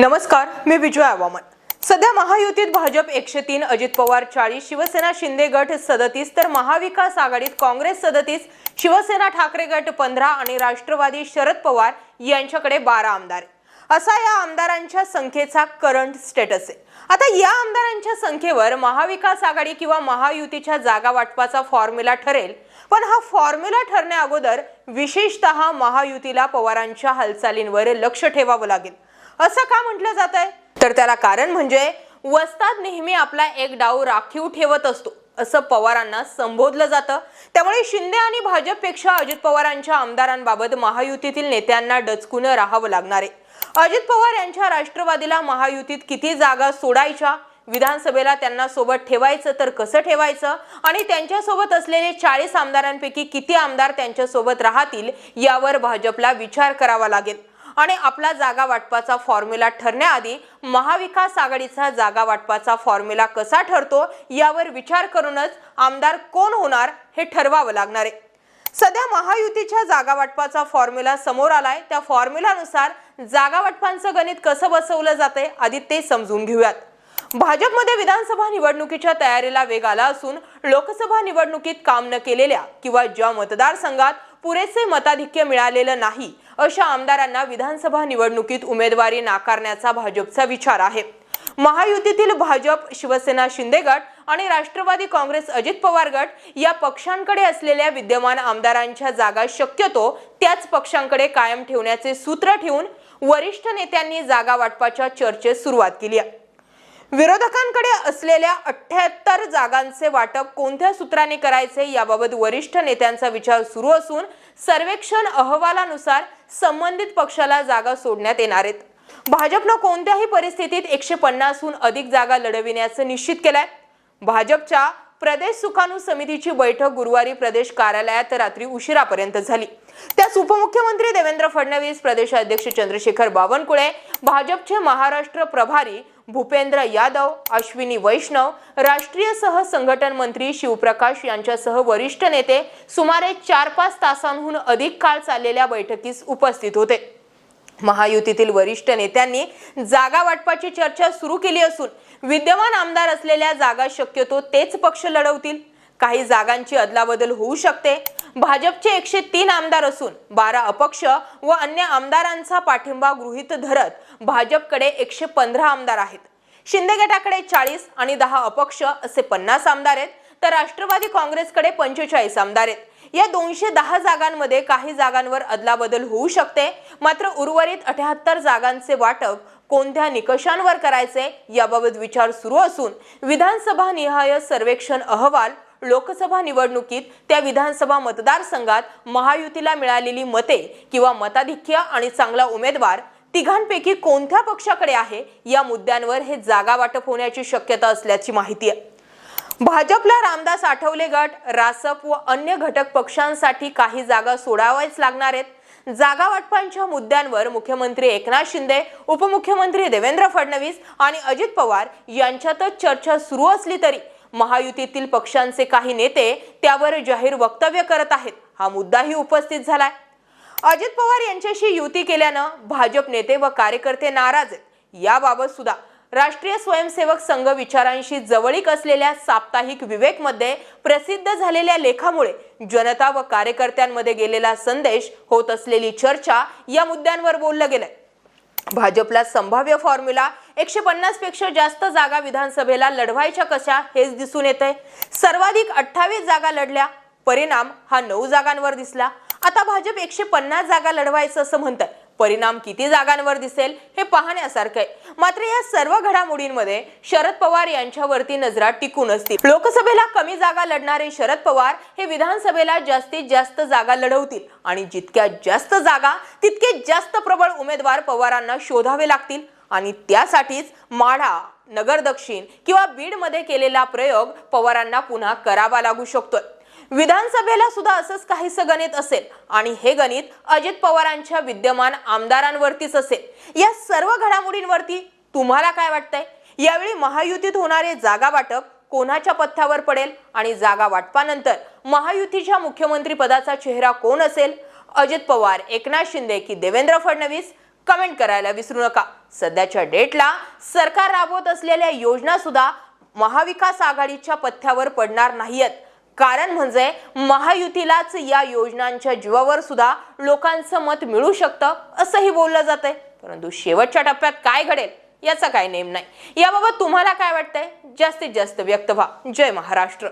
नमस्कार मी विजय आवामन. सध्या महायुतीत भाजप एकशे तीन अजित पवार चाळीस शिवसेना शिंदे गट सदतीस तर महाविकास आघाडीत काँग्रेस सदतीस शिवसेना ठाकरे गट पंधरा आणि राष्ट्रवादी शरद पवार यांच्याकडे बारा आमदार. असा या आमदारांच्या संख्येचा करंट स्टेटस आहे. आता या आमदारांच्या संख्येवर महाविकास आघाडी किंवा महायुतीच्या जागा वाटपाचा फॉर्म्युला ठरेल. पण हा फॉर्म्युला ठरण्या अगोदर विशेषतः महायुतीला पवारांच्या हालचालींवर लक्ष ठेवावं लागेल. असं का म्हटलं जात आहे? तर त्याला कारण म्हणजे वस्ताद नेहमी आपला एक डाव राखीव ठेवत असतो असं पवारांना संबोधलं जातं. त्यामुळे शिंदे आणि भाजपपेक्षा अजित पवारांच्या आमदारांबाबत महायुतीतील नेत्यांना डचकून राहावं लागणार आहे. अजित पवार यांच्या राष्ट्रवादीला महायुतीत किती जागा सोडायच्या? विधानसभेला त्यांना सोबत ठेवायचं तर कसं ठेवायचं? आणि त्यांच्यासोबत असलेले चाळीस आमदारांपैकी किती आमदार त्यांच्यासोबत राहतील? यावर भाजपला विचार करावा लागेल. आणि आपला जागा वाटपाचा फॉर्म्युला ठरण्याआधी महाविकास आघाडीचा जागा वाटपाचा फॉर्म्युला कसा ठरतो यावर विचार करूनच आमदार कोण होणार हे ठरवावं लागणार आहे. सध्या महायुतीच्या जागा वाटपाचा फॉर्म्युला समोर आलाय. त्या फॉर्म्युलानुसार जागा वाटपांचं गणित कसं बसवलं जातंय आधी ते समजून घेऊयात. भाजपमध्ये विधानसभा निवडणुकीच्या तयारीला वेग आला असून लोकसभा निवडणुकीत काम न केलेल्या किंवा ज्या मतदारसंघात पुरेसे मताधिक्य मिळालेलं नाही अशा आमदारांना विधानसभा निवडणुकीत उमेदवारी नाकारण्याचा भाजपचा विचार आहे. महायुतीतील भाजप शिवसेना शिंदे गट आणि राष्ट्रवादी काँग्रेस अजित पवार गट या पक्षांकडे असलेल्या विद्यमान आमदारांच्या जागा शक्यतो त्याच पक्षांकडे कायम ठेवण्याचे सूत्र ठेवून वरिष्ठ नेत्यांनी जागा वाटपाच्या चर्चेस सुरुवात केली आहे. विरोधकांकडे असलेल्या अठ्ठ्याहत्तर जागांचे वाटप कोणत्या सूत्राने करायचे याबाबत वरिष्ठ नेत्यांचा विचार सुरू असून सर्वेक्षण अहवालानुसार संबंधित पक्षाला जागा सोडण्यात येणार आहेत. भाजपनं कोणत्याही परिस्थितीत एकशे पन्नासहून अधिक जागा लढविण्याचं निश्चित केलंय. भाजपच्या प्रदेश सुखाणू समितीची बैठक गुरुवारी प्रदेश कार्यालयात रात्री उशिरापर्यंत झाली. त्यास उपमुख्यमंत्री देवेंद्र फडणवीस प्रदेशाध्यक्ष चंद्रशेखर बावनकुळे भाजपचे महाराष्ट्र प्रभारी भूपेंद्र यादव अश्विनी वैष्णव राष्ट्रीय सह संघटन मंत्री शिवप्रकाश यांच्यासह वरिष्ठ नेते सुमारे चार पाच तासांहून अधिक काळ चाललेल्या बैठकीस उपस्थित होते. महायुतीतील वरिष्ठ नेत्यांनी जागा वाटपाची चर्चा सुरू केली असून विद्यमान आमदार असलेल्या जागा शक्यतो तेच पक्ष लढवतील. काही जागांची अदलाबदल होऊ शकते. भाजपचे एकशे तीन आमदार असून बारा अपक्ष व अन्य आमदारांचा पाठिंबा गृहीत धरत भाजपकडे एकशे पंधरा आमदार आहेत. शिंदे गटाकडे चाळीस आणि दहा अपक्ष असे पन्नास आमदार आहेत. तर राष्ट्रवादी काँग्रेसकडे पंचेचाळीस आमदार आहेत. या दोनशे दहा जागांमध्ये काही जागांवर अदलाबदल होऊ शकते. मात्र उर्वरित अठ्याहत्तर जागांचे वाटप कोणत्या निकषांवर करायचे याबाबत विचार सुरू असून विधानसभा निहाय सर्वेक्षण अहवाल लोकसभा निवडणुकीत त्या विधानसभा मतदारसंघात महायुतीला मिळालेली मते किंवा मताधिक्य आणि चांगला उमेदवार तिघांपैकी कोणत्या पक्षाकडे आहे या मुद्द्यांवर हे जागा वाटप होण्याची शक्यता असल्याची माहिती आहे. भाजपला रामदास आठवले गट रासप व अन्य घटक पक्षांसाठी काही जागा सोडाव्याच लागणार आहेत. जागा वाटपांच्या मुद्द्यांवर मुख्यमंत्री एकनाथ शिंदे उपमुख्यमंत्री देवेंद्र फडणवीस आणि अजित पवार यांच्यातच चर्चा सुरू असली तरी महायुतीतील पक्षांचे काही नेते त्यावर जाहीर वक्तव्य करत आहेत. हा मुद्दाही उपस्थित झालाय. अजित पवार यांच्याशी युती केल्यानं भाजप नेते व कार्यकर्ते नाराज आहेत. याबाबत सुद्धा राष्ट्रीय स्वयंसेवक संघ विचारांशी जवळीक असलेल्या साप्ताहिक विवेकमध्ये प्रसिद्ध झालेल्या लेखामुळे जनता व कार्यकर्त्यांमध्ये गेलेला संदेश होत असलेली चर्चा या मुद्द्यांवर बोललं गेलंय. भाजपला संभाव्य फॉर्म्युला एकशे पन्नासपेक्षा जास्त जागा विधानसभेला लढवायच्या कशा हेच दिसून येत आहे सर्वाधिक अठ्ठावीस जागा लढल्या परिणाम हा नऊ जागांवर दिसला. आता भाजप एकशे पन्नास जागा लढवायचं असं म्हणतात परिणाम किती जागांवर दिसेल हे पाहण्यासारखं आहे. मात्र या सर्व घडामोडींमध्ये शरद पवार यांच्यावरती नजरा टिकून असतील लोकसभेला कमी जागा लढणारे शरद पवार हे विधानसभेला जास्तीत जास्त जागा लढवतील. आणि जितक्या जास्त जागा तितके जास्त प्रबळ उमेदवार पवारांना शोधावे लागतील. आणि त्यासाठीच माढा नगर दक्षिण किंवा बीडमध्ये केलेला प्रयोग पवारांना पुन्हा करावा लागू शकतोय. विधानसभेला सुद्धा असंच काहीसं गणित असेल आणि हे गणित अजित पवारांच्या विद्यमान आमदारांवरतीच असेल. या सर्व घडामोडींवरती तुम्हाला काय वाटतंय? यावेळी महायुतीत होणारे जागा वाटप कोणाच्या पथ्यावर पडेल आणि जागा वाटपानंतर महायुतीच्या मुख्यमंत्री पदाचा चेहरा कोण असेल? अजित पवार एकनाथ शिंदे की देवेंद्र फडणवीस? कमेंट करायला विसरू नका. सध्याच्या डेटला सरकार राबवत असलेल्या योजना सुद्धा महाविकास आघाडीच्या पथ्यावर पडणार नाहीयेत. कारण म्हणजे महायुतीलाच या योजनांच्या जीवावर सुद्धा लोकांचं मत मिळू शकतं असंही बोललं जातंय. परंतु शेवटच्या टप्प्यात काय घडेल याचा काय नेम नाही. याबाबत तुम्हाला काय वाटतंय? जास्तीत जास्त व्यक्त व्हा. जय महाराष्ट्र.